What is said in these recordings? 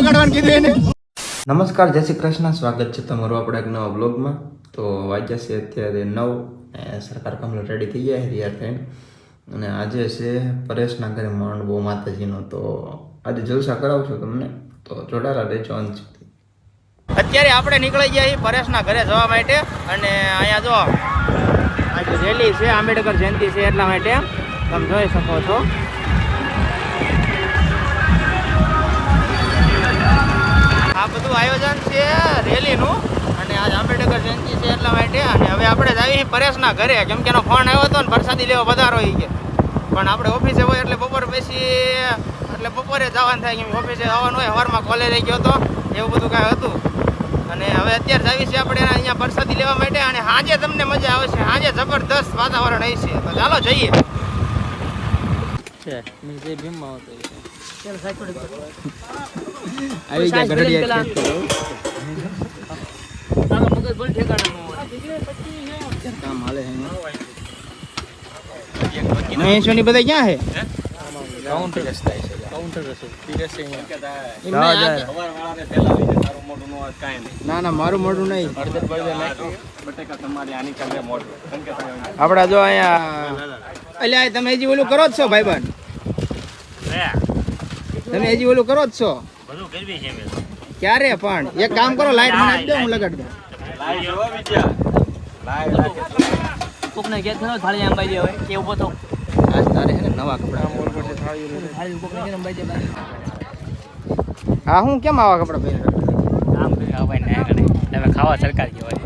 વગાડવાનું કીધું એને. નમસ્કાર જય શ્રી કૃષ્ણ. સ્વાગત છે તમારું આપણે એક નવા બ્લોગમાં. તો વાગ્યા છે અત્યારે નવ સરકાર કમ્પ્લીટ રેડી થઈ ગયા રિયા થઈને. અને આજે છે પરેશના ઘરે માંડવો માતાજીનો. તો આજે જલસા કરાવશું તમને? તો જોડાયેલા રહેજો અંત અત્યારે આપણે નીકળી ગયા છીએ પરેશના ઘરે જવા માટે. અને અહીંયા જો આજે રેલી છે આંબેડકર જયંતિ છે એટલા માટે તમે જોઈ શકો છો. આ બધું આયોજન છે રેલીનું અને આજ આંબેડકર જયંતિ છે એટલા માટે. અને હવે આપણે જઈએ પરેશના ઘરે. કેમ કે એનો ફોન આવ્યો હતો ને પ્રસાદી લેવા વધારો હોય કે. પણ આપણે ઓફિસે હોય એટલે બપોર પછી, એટલે બપોરે જવાનું થાય. કેમ ઓફિસે આવવાનું હોય સવારમાં કોલેજે ગયો હતો. એવું બધું કાંઈ હતું. અને હવે અત્યારે જાવી છે આપણે અહીંયા પરસાદી લેવા માટે. અને આજે તમને મજા આવશે. આજે જબરદસ્ત વાતાવરણ હશે તો ચાલો જઈએ. આવી ગયા ગઢડિયા કામ હાલે છે મહેશ્વરની બધા ક્યાં છે. એમને આ- ના ના મારું મોઢું નહીં. આપડા જો અહીંયા અલ્યા તમે હજી ઓલું કરો જ છો ભાઈબંધ? તમે હજી ઓલું કરો જ છો? ક્યારે પણ? એક કામ કરો લાઈટ મને આપી દો હું લગાડી દઉં. કોકને થાળી કે ઊભો થો. આજ તારે છે ને નવા કપડા. થાળી કોકને ઘેર આંબાઈ દે હા હું કેમ આવા કપડા પહેરી? કામ કરી ના તમે ખાવા સરકાર કહેવાય.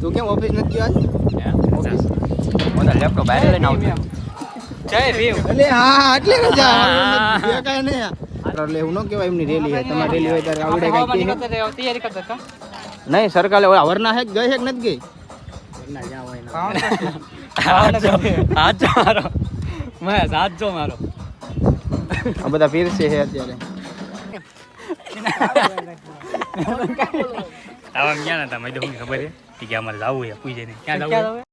તું કેમ ઓફિસ નથી ગયો આજ ઓફિસ. મોટા લેપટોપ બહાર લઈને આવજો જય ભીમ. એટલે હા એટલે રજા. બે એટલે એવું ન કહેવાય એમની રેલી હોય તમારી રેલી હોય ત્યારે આવડે કાંઈ તૈયારી કરતા કા નહીં સરકારે વરના હે ગઈ હે કે નથી ગઈ હાચો મારો. મહેશ મારો. આ બધા પીરસે છે અત્યારે. આવા ક્યાં નતા મને ખબર છે કે અમારે જવું છે ક્યાં જવું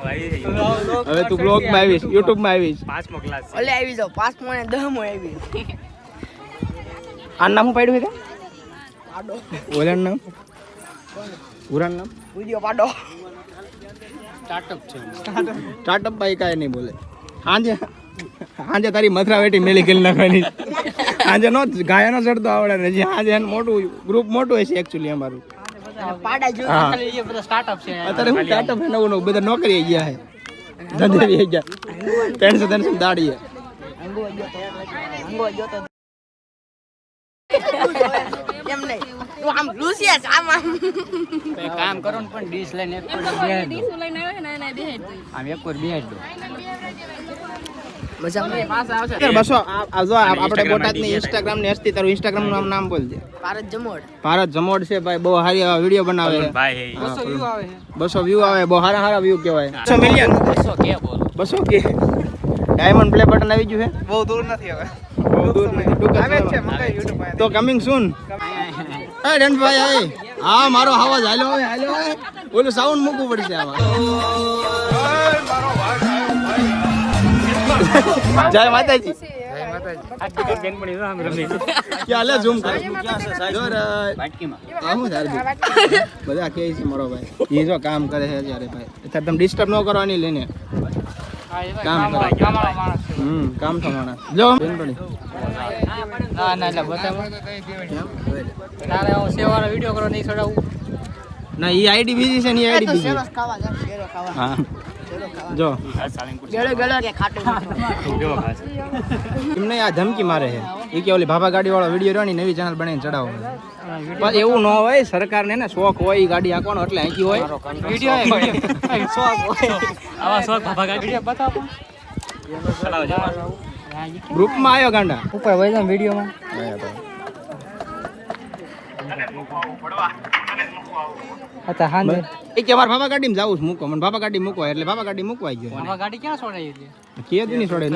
હવે તું બ્લોગમાં આવીશ યુટ્યુબમાં આવીશ. પાંચમો ક્લાસ ઓલે આવી જાવ પાંચ મોને દહ મો આવી આ નામ પાડ્યું છે પાડો. ઓલાનું નામ? ઉરાન નામ? વિડિયો પાડો. સ્ટાર્ટઅપ છે. સ્ટાર્ટઅપ ભાઈ કાંઈ નહીં બોલે. સાંજે સાંજે તારી મથરા વેટી મેલી કરી નાખવાની. આજે નો ગાયાનો ચડતો આવડે ને આજે મોટું ગ્રુપ મોટું હશે એકચ્યુઅલી અમારું. પાડા જો ખાલી એ બધા સ્ટાર્ટઅપ છે. અત્યારે હું સ્ટાર્ટઅપ નવું નવું. બધા નોકરી ગયા છે. ધંધે બી ગયા. ત્રણસો ત્રણસો દાડીએ. અંગો અંગો ગયો તો. કેમ નહીં. તું આમ લુસિયા આમ આમ. કામ કરો ને પણ ડીશ લઈને એક પર બેહાડ દો. આમ એક પર બેહાડ દો. મજા બસો આ- આ જો આ આપણે બોટાદની ઇન્સ્ટાગ્રામની હસ્તી તારું ઇન્સ્ટાગ્રામનું નામ બોલજે ભારત જમોડ. ભારત જમોડ છે ભાઈ બહુ સારી વીડિયો બનાવે બસો વ્યૂ આવે બહુ સારા સારા વ્યૂ કહેવાય. બસો મિલિયન બસો કે બોલો. બસો કે? ડાયમંડ પ્લે બટન આવી ગયું છે? બહુ દૂર નથી હવે. બહુ દૂર નહીં ટૂંક જ આવે જ છે સમયમાં. મંગાઈ યુટ્યુબ પર તો કમિંગ સૂન એ રણભાઈ એ હા મારો અવાજ હાલ્યો હવે હાલ્યો ઓલું સાઉન્ડ મૂકવું પડશે આમાં. જય માતાજી. બધા કહે છે મારો ભાઈ. એ જો કામ કરે છે જ્યારે ભાઈ. તમે ડિસ્ટર્બ ન કરવાની લઈને. કામ હમ કામ થવાના જો. ના ના એટલે બતાવો. તારે આવો. સેવાનો વીડિયો કરો નહીં ચડાવું ના એ આઈડી બીજી છે. ને એ આઈડી બીજી હા. જો. ગળો ગળો કે ખાટું એમને આ ધમકી મારે છે. એ કે ઓલી ભાભા ગાડી વાળો વીડિયો રહ્યો નવી ચેનલ બનાવીને ચડાવો. પણ એવું ન હોય સરકારને ને શોખ હોય એ ગાડી આંકવાનો એટલે અહીંથી હોય. વિડિયો શોખ આવા શોખ બાબા ગાડી. બતાવો. ગ્રુપમાં આવ્યો ગાંડા. ઉપર જાવ વિડિયોમાં. હતા હા ને એ કે ભાભા ગાડીમાં જાવું છે મૂકો મને બાબા ગાડી મૂકવા એટલે બાબા ગાડી મૂકવા ગયો. બાબા ગાડી ક્યાં છોડાઈ છે કે જ નહીં છોડે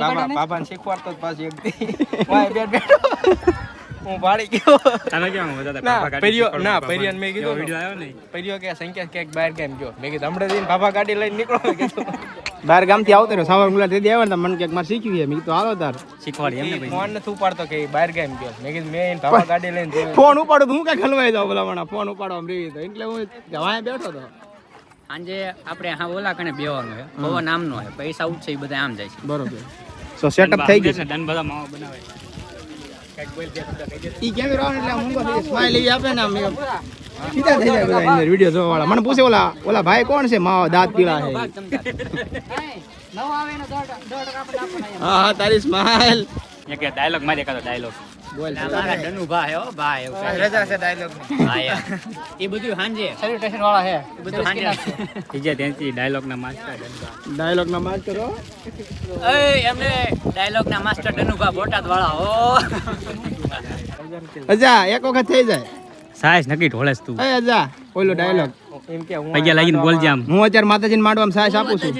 બાબા બાબાને શીખવાડતો પાછી એક વાય બેઠ બેઠો. હું પાડી ગયો. તને કેમ ના પરિયો ના બાબા. મેં કીધું વિડિયો આવ્યો નહીં? પરિયો કે સંખ્યા ક્યાંક બહાર કેમ ગયો. મેં કીધું હમણાં જઈને બાબા ગાડી લઈને નીકળો. મેં કીધું બહાર ગામથી આવતો રહ્યો સાવર મુલા તે આવ્યો ને મને કે મારે શીખ્યું છે મેં કીધું આવો તાર. શીખવાડી એમને ભાઈ ફોન નથી ઉપાડતો કે બહાર કેમ ગયો. મેં કીધું મેં એને બાબા ગાડી લઈને ફોન ઉપાડું હું કઈ ખલવાઈ જાઉં ભલા મને ફોન ઉપાડવા રહી તો. એટલે હું જવાય બેઠો હતો સાંજે આપણે હા ઓલા કને બેવાનું છે. પવન નામનો છે. પૈસા ઉઠશે એ બધા આમ જાય છે. બરોબર. સો સેટઅપ થઈ ગયું ડન બધા માવા બનાવે ઈ કેમેરો આવે એટલે હું બધી સ્માઈલ એવી આપે ને આમ સીધા થઈ જાય બધા અંદર વીડિયો જોવા વાળા. મને પૂછે ઓલા ઓલા ભાઈ કોણ છે? માવા દાંત પીળા છે. હા હા તારી સ્માઈલ એક ડાયલોગ મારે એકાદો ડાયલોગ મારા ડનુ ભા હો ભા એવું રજા છે ડાયલોગ એ બધું વાળા હે એ બધું ના માસ્ટર ડાયલોગ ના એય, એમને ડાયલોગ ના માસ્ટર ડનુભા બોટાદ વાળા હો. અજા એક વખત થઈ જાય. સાયસ નક્કી ઢોળેસ તું. એ અજા ઓલો ડાયલોગ એમ કે હું પૈયા લાગીને બોલજે આમ હું અત્યારે માતાજીને માંડવામાં સાસ આપું છું.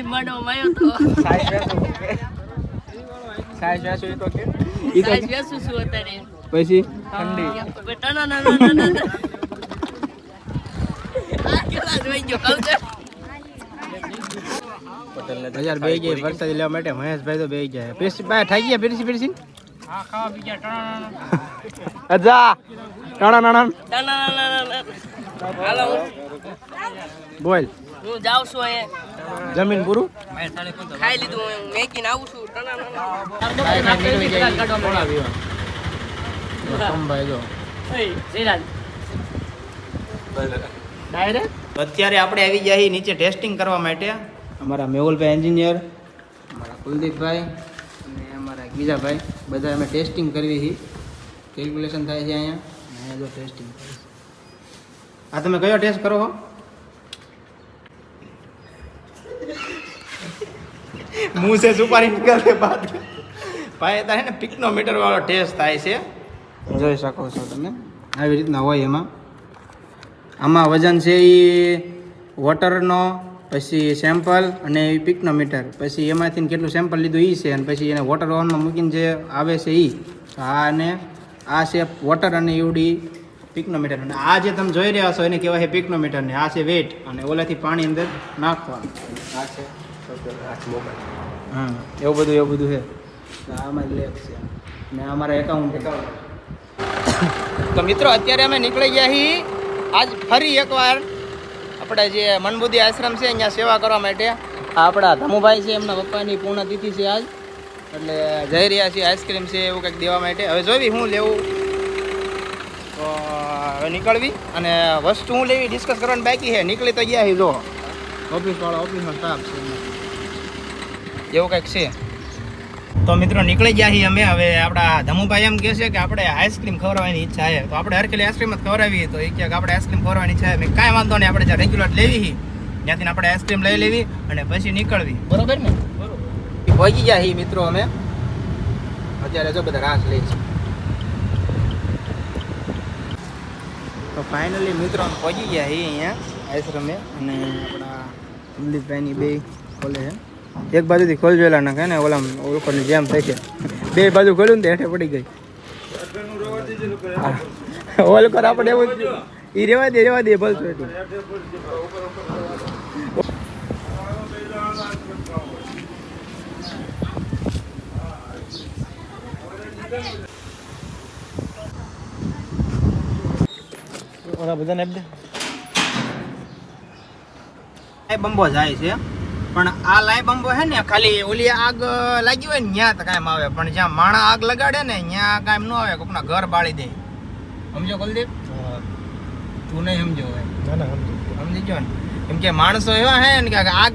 તો. તો કે. ઈ તો પછી? ઠંડી. બેટા ના ના ના ના ના. આ કેટલા જોઈ ગયો કહું છે હજાર બે ગયા વરસાદ લેવા માટે મહેશભાઈ તો બે ગયા. પીરસી ભાઈ થઈ ગયા પીરસી પીરસી? હા ખાવા બીજા ટણા અજા ટાણા. નાણા બોલ. હું જાઉં છું અહીંયા. જમીન પૂરું? ખાઈ લીધું હું મેકીને આવું છું. અત્યારે આપણે આવી ગયા નીચે ટેસ્ટિંગ કરવા માટે. અમારા મેહુલભાઈ એન્જિનિયર અમારા કુલદીપભાઈ અને અમારા ગીજાભાઈ. બધા અમે ટેસ્ટિંગ કરવી છીએ. કેલ્ક્યુલેશન થાય છે અહીંયા. અહીંયા જો ટેસ્ટિંગ આ તમે કયો ટેસ્ટ કરો છો મુંહ से સુપારી નીકળતે બાદ. ભાઈ, તારે ને પિકનોમીટર વાળો ટેસ્ટ થાય છે. જોઈ શકો છો તમે. આવી રીતના હોય એમાં. આમાં વજન છે એ વોટરનો પછી સેમ્પલ અને એ પિકનોમીટર. પછી એમાંથી કેટલું સેમ્પલ લીધું એ છે અને પછી એને વોટર ઓવનમાં મૂકીને જે આવે છે એ આ અને આ છે વોટર અને એવડી પિકનોમીટર. અને આ જે તમે જોઈ રહ્યા છો એને કહેવાય છે પિકનોમીટર ને આ છે વેટ અને ઓલાથી પાણી અંદર નાખવાનું. આ છે હા એવું બધું એવું બધું છે. આમાં લેબ છે. ને અમારા એકાઉન્ટ તો મિત્રો અત્યારે અમે નીકળી ગયા છીએ આજ ફરી એકવાર આપણે જે મનબુદ્ધિ આશ્રમ છે અહીંયા સેવા કરવા માટે. આપણા ધમુભાઈ છે એમના પપ્પાની પૂર્ણ તિથિ છે આજ. એટલે જઈ રહ્યા છીએ આઈસ્ક્રીમ છે એવું કંઈક દેવા માટે. હવે જોવી હું લેવું? તો હવે નીકળવી. અને વસ્તુ હું લેવી ડિસ્કસ કરવાની બાકી છે. નીકળી તો ગયા છે જો. ઓફિસવાળા ઓફિસનો સ્ટાફ છે. એવું કંઈક છે. તો મિત્રો, નીકળી ગયા છીએ અમે. હવે આપણા ધમુભાઈ એમ કહે છે કે આપણે આઈસ્ક્રીમ ખવડાવવાની ઈચ્છા છે. તો આપણે હરકેલી આઈસ્ક્રીમ જ ખવડાવીએ. તો એ કે આપણે આઈસ્ક્રીમ ખવડાવવાની ઈચ્છા મેં કાંઈ વાંધો નહીં, આપણે જ્યાં રેગ્યુલર લેવી ત્યાંથી આપણે આઈસ્ક્રીમ લઈ લેવી અને પછી નીકળવી. બરોબર ને? બરોબર પહોંચી ગયા છીએ મિત્રો અમે. અત્યારે જો બધા રાસ લે છે. તો ફાઇનલી મિત્રો પહોંચી ગયા છીએ અહીંયા આશ્રમે અને આપણા અમલીભાઈની બે છે. એક બાજુથી ખોલજેલા નાખે ને ઓલા ઉપરની જેમ થઈ છે. બે બાજુ ખોલ્યું ને હેઠે પડી ગઈ. ઓલ કર આપણે એવું એ રેવા દે રેવા દે ઓલા બધાને બંબો જાય છે. પણ આ લાઈ બંબો હે ને ખાલી ઓલી આગ લાગી હોય ને ત્યાં તો કાંઈ આવે. પણ જ્યાં માણા આગ લગાડે ને ત્યાં કાંઈ ન આવે કોકના ઘર બાળી દે. સમજો કુલદીપ? તું નહીં સમજો હોય. ના ના સમજી. ગયો ને? કેમ કે માણસો એવા હે ને કે આગ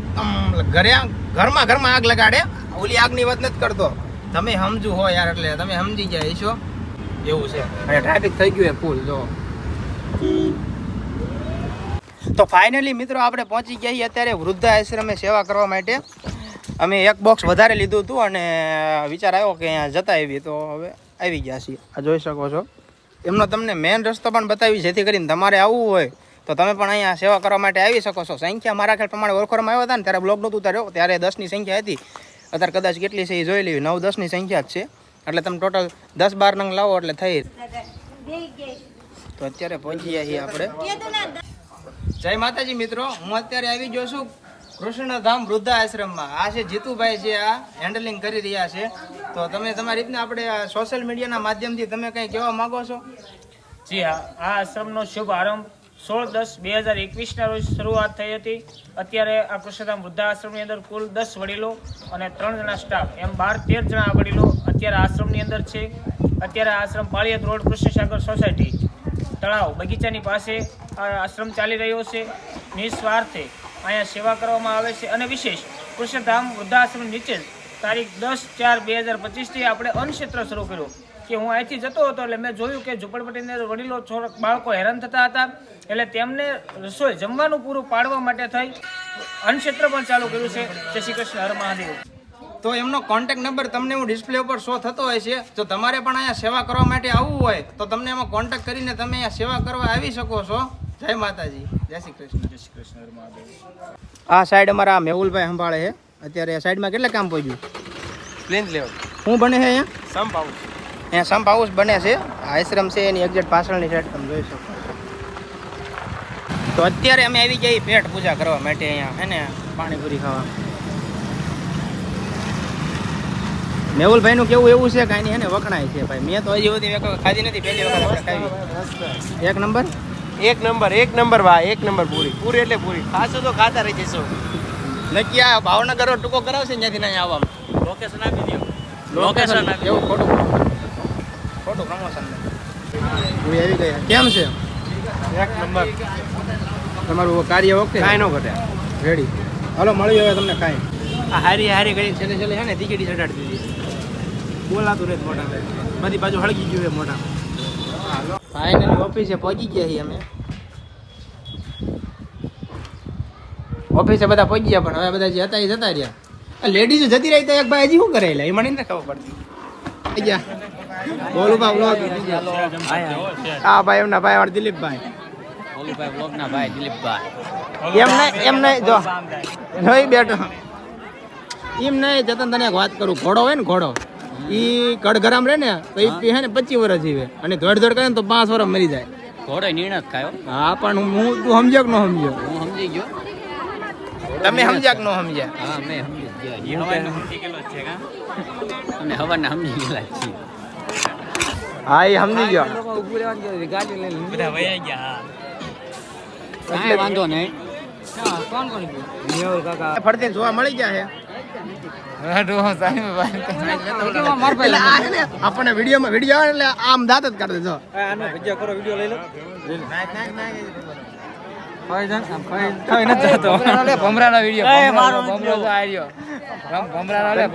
ઘરે ઘરમાં ઘરમાં આગ લગાડે ઓલી આગની વાત નથી કરતો. તમે સમજુ હો યાર એટલે તમે સમજી ગયા છો એવું છે. અને ટ્રાફિક થઈ ગયું એ ફૂલ જો. તો ફાઇનલી મિત્રો આપણે પહોંચી ગયા છીએ અત્યારે વૃદ્ધ આશ્રમે સેવા કરવા માટે. અમે એક બોક્સ વધારે લીધું હતું અને વિચાર આવ્યો કે અહીંયા જતા આવી તો હવે આવી ગયા છીએ. આ જોઈ શકો છો. એમનો તમને મેન રસ્તો પણ બતાવી જેથી કરીને તમારે આવવું હોય તો તમે પણ અહીંયા સેવા કરવા માટે આવી શકો છો. સંખ્યા મારા ખ્યાલ પ્રમાણે ઓળખવામાં આવ્યા હતા ને ત્યારે બ્લોગ નહોતું ઉતાર્યો ત્યારે દસની સંખ્યા હતી. અત્યારે કદાચ કેટલી છે એ જોઈ લેવી નવ દસની સંખ્યા જ છે. એટલે તમે ટોટલ દસ બાર નંગ લાવો એટલે થઈ. તો અત્યારે પહોંચી ગયા છીએ આપણે. જય માતાજી મિત્રો, હું અત્યારે આવી ગયો છું કૃષ્ણધામ વૃદ્ધા આશ્રમમાં. આ છે જીતુભાઈ છે આ હેન્ડલિંગ કરી રહ્યા છે. તો તમે તમારી રીતના આપણે સોશિયલ મીડિયાના માધ્યમથી તમે કંઈ કહેવા માંગો છો? જી હા, આ આશ્રમનો શુભ આરંભ સોળ દસ બે હજાર એકવીસના રોજ શરૂઆત થઈ હતી. અત્યારે આ કૃષ્ણધામ વૃદ્ધા આશ્રમની અંદર કુલ દસ વડીલો અને ત્રણ જણા સ્ટાફ એમ બાર તેર જણા વડીલો અત્યારે આશ્રમની અંદર છે. અત્યારે આશ્રમ પાળિયત રોડ કૃષ્ણસાગર સોસાયટી તળાવ બગીચાની પાસે આશ્રમ ચાલી રહ્યો છે. નિસ્વાર્થે અહીંયા સેવા કરવામાં આવે છે અને વિશેષ કૃષ્ણધામ વૃદ્ધાશ્રમ નીચે તારીખ દસ ચાર બે હજાર પચીસથી આપણે અન્નક્ષેત્ર શરૂ કર્યો. કે હું અહીંથી જતો હતો એટલે મેં જોયું કે ઝુંપડપટ્ટીની અંદર વડીલો છોડ બાળકો હેરાન થતા હતા એટલે તેમને રસોઈ જમવાનું પૂરું પાડવા માટે થઈ અન્નક્ષેત્ર પણ ચાલુ કર્યું છે. જય શ્રી કૃષ્ણ, હર મહાદેવ. તો એમનો કોન્ટેક્ટ નંબર તમને હું ડિસ્પ્લે ઉપર શો થતો હોય છે. જો તમારે પણ અહીંયા સેવા કરવા માટે આવવું હોય તો તમને એમાં કોન્ટેક્ટ કરીને તમે અહીંયા સેવા કરવા આવી શકો છો. જય માતાજી. જય શ્રી કૃષ્ણ. જય શ્રી કૃષ્ણ આ સાઈડ અમારા મેહુલભાઈ સંભાળે છે. અત્યારે આ સાઈડમાં કેટલા કામ પહોંચ્યું? પ્લેન લેવલ શું બને છે અહીંયા? સંપ હાઉસ અહીંયા સંપ હાઉસ બને છે. આશ્રમ છે એની એક્ઝેક્ટ પાછળની સાઈડ તમે જોઈ શકો તો અત્યારે અમે આવી જઈએ પેટ પૂજા કરવા માટે અહીંયા હે ને પાણીપુરી ખાવા. મેહુલભાઈનું કેવું એવું છે કાંઈ નહીં હે વખણાય છે ભાઈ. મેં તો હજી સુધી ખાધી નથી પહેલી વખત ખાવી એક નંબર? એક નંબર એક નંબર વાહ એક નંબર પૂરી. પૂરી એટલે પૂરી. ખાશો તો ખાતા રહી જશો નક્કી આ ભાવનગર ટૂંકો કરાવશે ત્યાંથી નહીં આવવામાં લોકેશન આપી દો લોકેશન એવું ખોટું? ખોટું પ્રમોશન હું આવી ગયા. કેમ છે? એક નંબર. તમારું કાર્ય ઓકે કાંઈ ન ઘટે. રેડી હાલો મળી હવે તમને કાંઈ. હારી હારી કરી છેલ્લે છેલ્લે છે ને ટિકિટ ચડાડી દીધી. બોલાતું રહે મોટા બધી બાજુ હળગી ગયું છે મોટા ફાઇનલી ઓફિસે પહોંચી ગયા છીએ અમે. ઓફિસે બધા પહોંચી ગયા, પણ હવે બધા જે હતા એ જતા રહ્યા. લેડીઝ જતી રહી તો એક ભાઈ હજી શું કરે એટલે એ મને ખબર પડતી. vlog. ભાઈ એમના ભાઈ વાળા દિલીપભાઈ. એમ નહીં એમ નહીં, જો. નહીં બેઠો. એમ નહીં, જતન તને વાત કરું, ઘોડો હોય ને ઘોડો. ઈ કડગરામ રહે ને તો એ હે ને પચીસ વર્ષ જીવે. અને દોડ દોડ કરે ને તો પાંચ વર્ષ મરી જાય. ઘોડો નિર્ણય ખાયો. હા પણ હું હું- તું સમજ્યો કે ન સમજ્યો? હું સમજી ગયો. તમે સમજ્યા કે ન સમજ્યા? હા મેં સમજી ગયો. એ સમજી ગયેલો છે કા? અમે હવારના સમજી ગયેલા છીએ. હા એ સમજી ગયો. બધા વયા ગયા કાંઈ વાંધો નહીં. કોણ કોણ ગયું? ફરતી જોવા મળી ગયા છે? માર એટલે આ છે ને આપણને વિડીયોમાં વીડિયો આવે એટલે આમ દાંત જ કાઢી દેજો.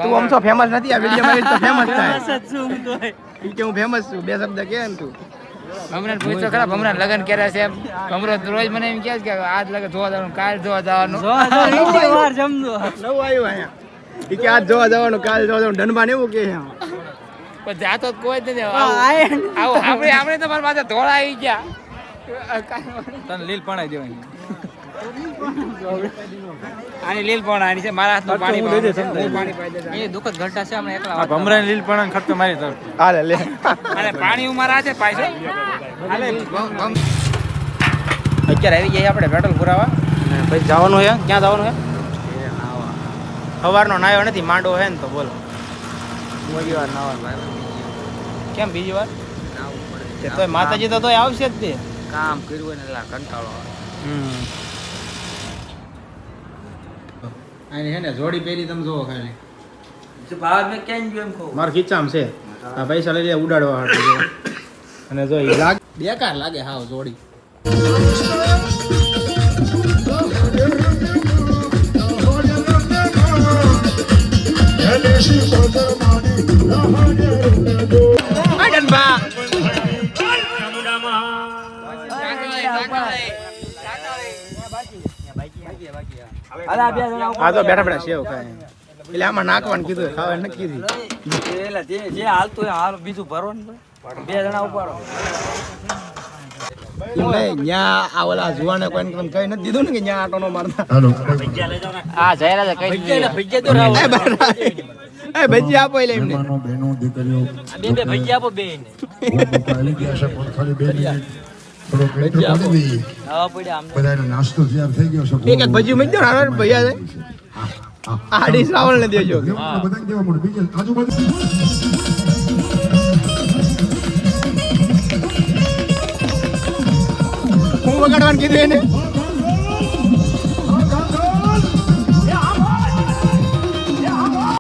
તું આમ તો ફેમસ નથી આ વિડીયોમાં તો ફેમસ થાય. ઈ કે હું ફેમસ છું બે શબ્દ કે તું. ભમરાને ખરા ભમરાને લગન કર્યા છે ભમરો રોજ મને એમ કે આજ લગન જોવા જવાનું કાલ જોવા જવાનું. નવું આવ્યું અહીંયા. ઈ કે આજ જોવા જવાનું કાલ જોવા જવાનું. ધનબાન એવું કે છે. પણ જાતો કોઈ જ નથી આવું આવું આપણે આપણે તો મારા પાસે ધોળા આવી ગયા. તને લીલ પણાઈ દેવાની. આની લીલ પણ છે. મારા હાથમાં પાણી. પાણી. એ દુઃખદ ઘટના છે આપણે એકલા ભમરા લીલ પણ ખર્ચો મારી તરફ. હાલે લે. અને પાણી ઉમારા છે પાઈશ અત્યારે આવી જઈએ આપણે પેટ્રોલ પુરાવા. અને પછી જવાનું છે. ક્યાં જવાનું છે? સવારનો નાયો નથી માંડો હે ને તો બોલો. કેમ બીજી વાર? તે તોય માતાજી તો તોય આવશે જ તે. કામ કર્યું હોય ને એટલે કંટાળો આવે. આની છે ને જોડી પહેરી તમે જોવો ખાલી. બહાર મેં કેમ એમ કહું? મારા ખીચામાં છે. આ પૈસા લઈ લે ઉડાડવા હાટુ અને જો ઈ લાગ બેકાર લાગે હાવ જોડી. આ તો બેઠા બેઠા સેવ ખાય એટલે આમાં નાખવાનું કીધું ખાવા નક્કી કીધી. જે હાલતું હોય હાલ બીજું ભરો ને બે જણા ઉપાડો. દીધું ને કે ન્યા આટો નો મારતા એ. ભજી આપો એટલે એમને. મહેમાનો બહેનો દીકરીઓ. બે બે ભજીયા આપો બે ને બહુ ગયા છે પણ ખાલી બે મિનિટ. થોડોક intro દઈએ. આવા પડ્યા આમ બધાનો નાસ્તો તૈયાર થઈ ગયો છે એક એક ભજી મૂકી દો ને ભૈયા છે. હા, હા. આ ડીશ રાવણ ને દેજો. દેવાનું બધાને દેવા બીજે આજુબાજુ. હું વગાડવાનું કીધું એને?